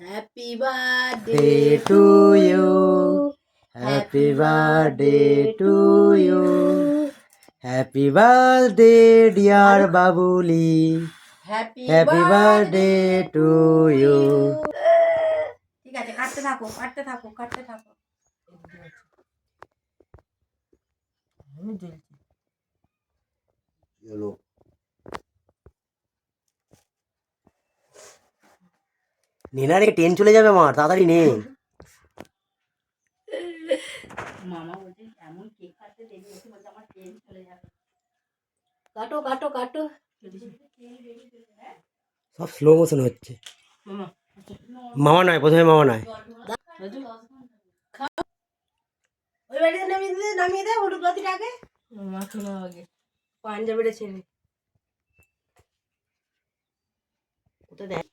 Happy birthday Day to you. Happy birthday to you. Happy birthday, dear Babuli. Happy Happy birthday to you. ঠিক আছে কাটতে থাকো কাটতে থাকো কাটতে থাকো নে না রে ট্রেন চলে যাবে আমার তাড়াতাড়ি নে। মামা বলছে এমন কেক কাটতে দেরি হচ্ছে বলছে আমার ট্রেন চলে যাবে। কাটো কাটো কাটো। সব স্লো মোশন হচ্ছে। মামা। নয় প্রথমে মামা নয়। ওই বাড়িতে নামিয়ে দে নামিয়ে দে হলুদ বাতিটা আগে। মাখো না আগে। পাঞ্জাবিটা ছেড়ে। ওটা দেখ।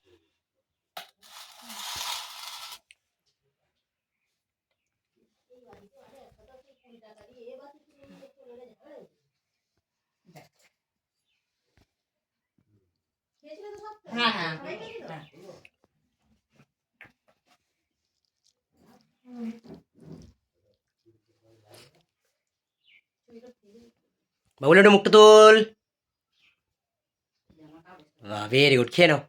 হ্যাঁ হ্যাঁ বাবুল একটু মুখটা তোল ভেরি গুড খেয়ে নাও